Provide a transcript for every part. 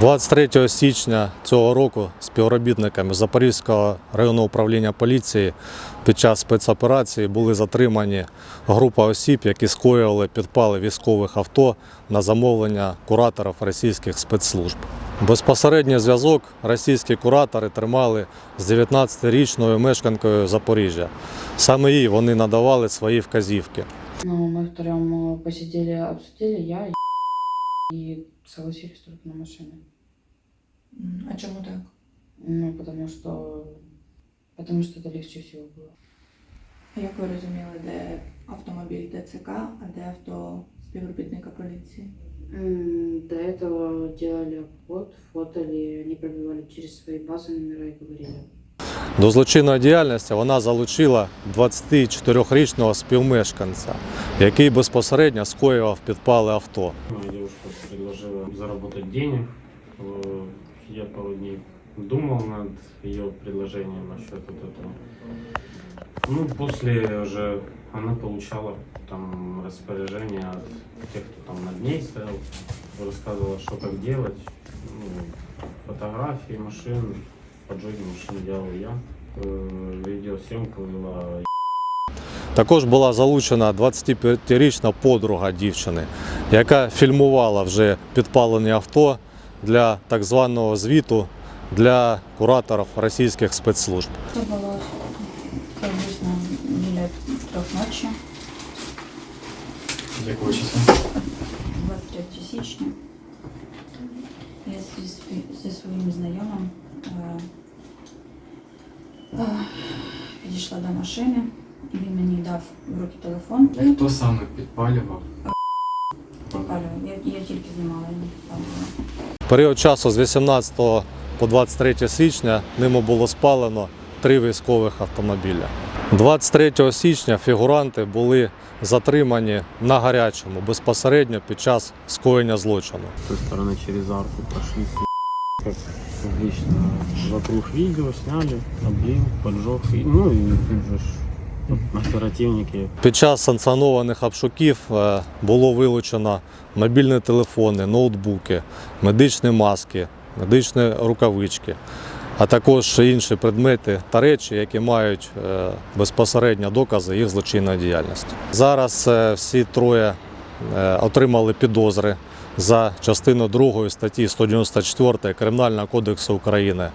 23 січня цього року співробітниками Запорізького районного управління поліції під час спецоперації були затримані група осіб, які скоювали підпали військових авто на замовлення кураторів російських спецслужб. Безпосередній зв'язок російські куратори тримали з 19-річною мешканкою Запоріжжя. Саме їй вони надавали свої вказівки. Ну, мы втроем э, посидели, обсудили, я и согласились только на машине. М, А чому так? Ну, потому что... Потому что это легче всего было. А як ви розуміли, де автомобіль ТЦК, а де авто співробітника поліції? М, До этого делали обход, фотали, они пробивали через свои базы номера и говорили. До злочинної діяльності вона залучила 24-річного співмешканця, який безпосередньо скоював підпали авто. Моя девушка предложила заработать денег. Э, Я пару дней думал над ее предложением насчет вот этого. Ну, после уже она получала там распоряжение от тех, кто там над ней стоял, рассказывала, что как делать. Ну, фотографии машин, поджоги машин делал я. Э, Видеосъемку вела Також була залучена 25-річна подруга дівчини, яка фільмувала вже підпалені авто для так званого звіту для кураторів російських спецслужб. Это было приблизно біля трьох ночі, Якого числа? 23 січня. Я зі, сві- зі своїм знайомим е, е, підійшла до машини, і він мені дав в руки телефон. Хто саме підпалював? Підпалював. Я, я тільки знімала, я не підпалювала. Період часу з 18 по 23 січня ними було спалено три військових автомобіля. 23 січня фігуранти були затримані на гарячому безпосередньо під час скоєння злочину. с той стороны через арку прошли, как лично вокруг видео сняли, облил, поджег, и, ну и тут же оперативники. Під час санкціонованих обшуків е, було вилучено мобільні телефони, ноутбуки, медичні маски, медичні рукавички, а також інші предмети та речі, які мають е, безпосередньо докази їх злочинної діяльності. Зараз е, всі троє отримали підозри за частиною 2 статті 194 Кримінального кодексу України,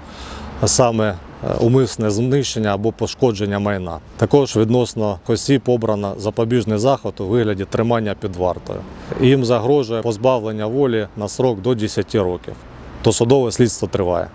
а саме е, умисне знищення або пошкодження майна. Також відносно осіб обрано запобіжний заход у вигляді тримання під вартою. Їм загрожує позбавлення волі на срок до 10 років. То судове слідство триває.